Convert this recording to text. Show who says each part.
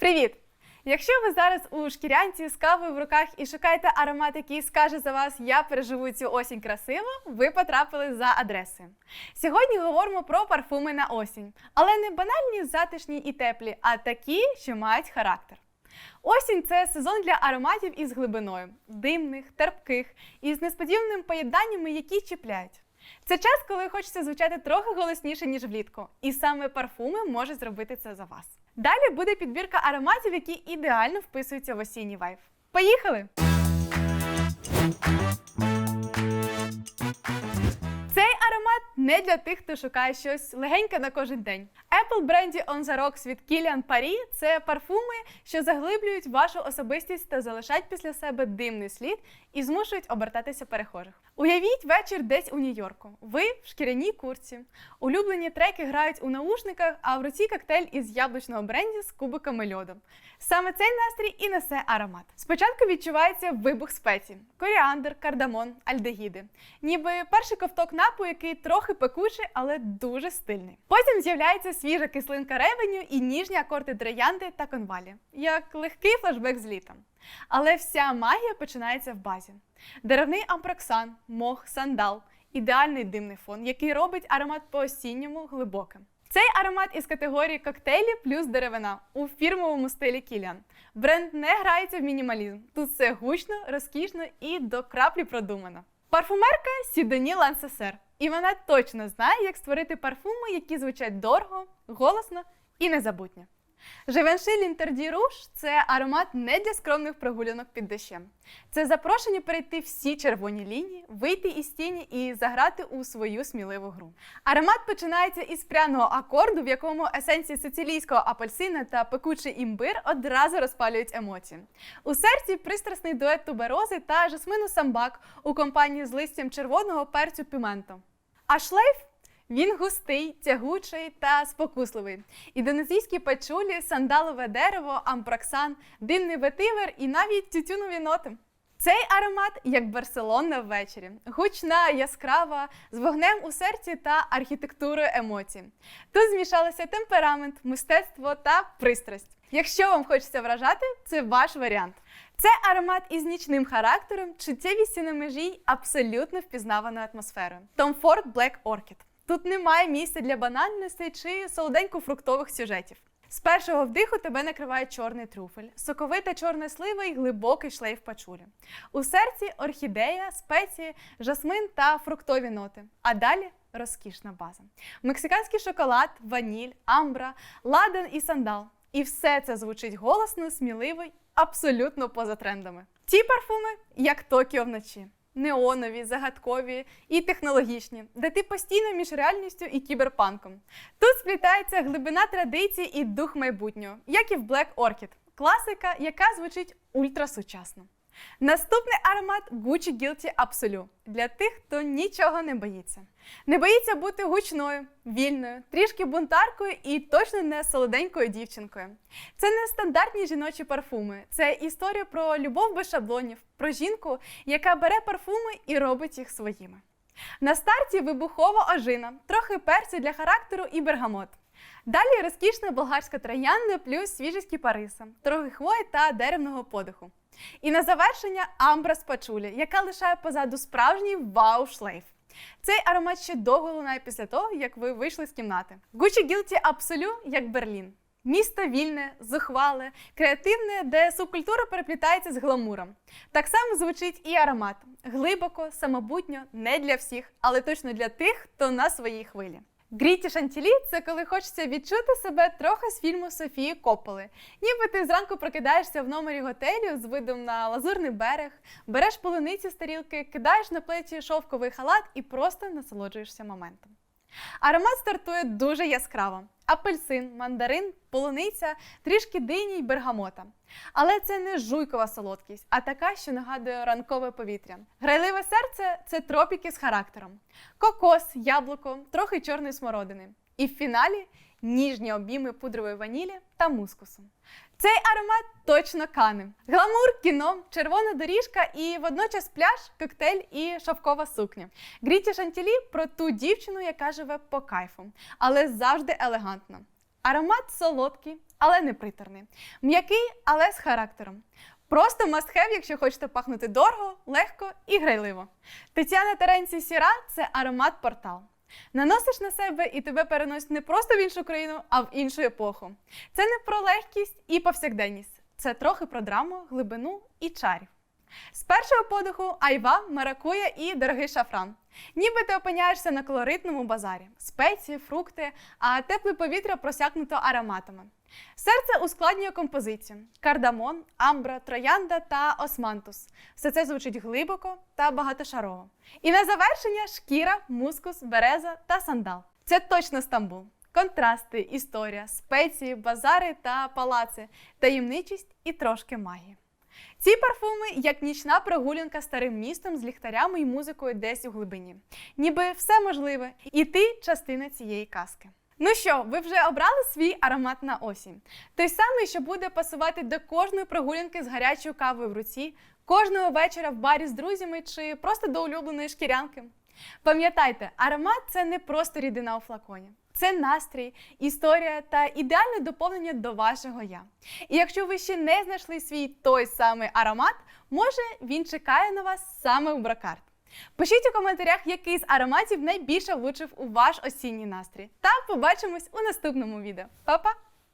Speaker 1: Привіт! Якщо ви зараз у шкірянці з кавою в руках і шукаєте аромат, який скаже за вас Я переживу цю осінь красиво, ви потрапили за адресою. Сьогодні говоримо про парфуми на осінь, але не банальні, затишні і теплі, а такі, що мають характер. Осінь це сезон для ароматів із глибиною, димних, терпких і з несподіваними поєднаннями, які чіпляють. Це час, коли хочеться звучати трохи голосніше, ніж влітку, і саме парфуми можуть зробити це за вас. Далі буде підбірка ароматів, які ідеально вписуються в осінній вайб. Поїхали! Не для тих, хто шукає щось легеньке на кожен день. Apple Brandy On The Rocks від Kilian Paris – це парфуми, що заглиблюють вашу особистість та залишають після себе димний слід і змушують обертатися перехожих. Уявіть вечір десь у Нью-Йорку. Ви в шкіряній курці. Улюблені треки грають у наушниках, а в руці коктейль із яблучного бренді з кубиками льоду. Саме цей настрій і несе аромат. Спочатку відчувається вибух спецій: коріандр, кардамон, альдегіди. Ніби перший ковток напою, який трохи пекучий, але дуже стильний. Потім з'являється свіжа кислинка ревеню і ніжні акорди троянди та конвалі, як легкий флешбек з літом. Але вся магія починається в базі. Деревний ампроксан, мох, сандал ідеальний димний фон, який робить аромат по-осінньому глибоким. Цей аромат із категорії коктейлі плюс деревина у фірмовому стилі Кіліан. Бренд не грається в мінімалізм. Тут все гучно, розкішно і до краплі продумано. Парфумерка Сідоні Лансесер. І вона точно знає, як створити парфуми, які звучать дорого, голосно і незабутньо. Живенши Лінтерді Руш це аромат не для скромних прогулянок під дощем. Це запрошення перейти всі червоні лінії, вийти із тіні і заграти у свою сміливу гру. Аромат починається із пряного акорду, в якому есенції сицилійського апельсина та пекучий імбир одразу розпалюють емоції. У серці пристрасний дует туберози та жасмину самбак у компанії з листям червоного перцю піменто. А шлейф він густий, тягучий та спокусливий. Індонезійські пачулі, сандалове дерево, ампраксан, димний ветивер і навіть тютюнові ноти. Цей аромат як Барселона ввечері, гучна, яскрава, з вогнем у серці та архітектурою емоцій. Тут змішалися темперамент, мистецтво та пристрасть. Якщо вам хочеться вражати, це ваш варіант. Це аромат із нічним характером, чуттєвістю на межі й абсолютно впізнаваною атмосферою. Tom Ford Black Orchid. Тут немає місця для банальностей чи солоденько-фруктових сюжетів. З першого вдиху тебе накриває чорний трюфель, соковита чорна слива і глибокий шлейф пачулі. У серці орхідея, спеції, жасмин та фруктові ноти. А далі розкішна база. Мексиканський шоколад, ваніль, амбра, ладан і сандал. І все це звучить голосно, сміливо абсолютно поза трендами. Ці парфуми як Токіо вночі неонові, загадкові і технологічні, де ти постійно між реальністю і кіберпанком. Тут сплітається глибина традицій і дух майбутнього, як і в Black Orchid. Класика, яка звучить ультрасучасно. Наступний аромат Gucci Guilty Absolute для тих, хто нічого не боїться. Не боїться бути гучною, вільною, трішки бунтаркою і точно не солоденькою дівчинкою. Це не стандартні жіночі парфуми, це історія про любов без шаблонів, про жінку, яка бере парфуми і робить їх своїми. На старті вибухова ожина, трохи перцю для характеру і бергамот. Далі розкішна болгарська троянда плюс свіжість кіпариса, трохи хвої та деревного подиху. І на завершення амбра з пачулі, яка лишає позаду справжній вау-шлейф. Цей аромат ще довго лунає після того, як ви вийшли з кімнати. Gucci Guilty Absolu як Берлін. Місто вільне, зухвале, креативне, де субкультура переплітається з гламуром. Так само звучить і аромат. Глибоко, самобутньо, не для всіх, але точно для тих, хто на своїй хвилі. Гріті шантілі це коли хочеться відчути себе трохи з фільму Софії Копполи. Ніби ти зранку прокидаєшся в номері готелю з видом на лазурний берег, береш полуницю з тарілки, кидаєш на плечі шовковий халат і просто насолоджуєшся моментом. Аромат стартує дуже яскраво: апельсин, мандарин, полуниця, трішки дині й бергамота. Але це не жуйкова солодкість, а така, що нагадує ранкове повітря. Грайливе серце це тропіки з характером: кокос, яблуко, трохи чорної смородини. І в фіналі ніжні обійми пудрової ванілі та мускусу. Цей аромат точно кане. Гламур, кіно, червона доріжка і водночас пляж, коктейль і шовкова сукня. Гріті Шантілі про ту дівчину, яка живе по кайфу, але завжди елегантно. Аромат солодкий, але не приторний. М'який, але з характером. Просто have, якщо хочете пахнути дорого, легко і грайливо. Тетяна Теренці Сіра це аромат портал. Наносиш на себе і тебе переносять не просто в іншу країну, а в іншу епоху. Це не про легкість і повсякденність. Це трохи про драму, глибину і чарів. З першого подиху айва, маракуя і дорогий шафран. Ніби ти опиняєшся на колоритному базарі. Спеції, фрукти, а тепле повітря просякнуто ароматами. Серце ускладнює композицію: кардамон, амбра, троянда та османтус. Все це звучить глибоко та багатошарово. І на завершення шкіра, мускус, береза та сандал. Це точно Стамбул. Контрасти, історія, спеції, базари та палаци, таємничість і трошки магії. Ці парфуми як нічна прогулянка старим містом з ліхтарями і музикою десь у глибині. Ніби все можливе, і ти частина цієї казки. Ну що, ви вже обрали свій аромат на осінь? Той самий, що буде пасувати до кожної прогулянки з гарячою кавою в руці, кожного вечора в барі з друзями чи просто до улюбленої шкірянки. Пам'ятайте, аромат це не просто рідина у флаконі. Це настрій, історія та ідеальне доповнення до вашого я. І якщо ви ще не знайшли свій той самий аромат, може він чекає на вас саме у Бракарт. Пишіть у коментарях, який з ароматів найбільше влучив у ваш осінній настрій. Та побачимось у наступному відео. Па-па!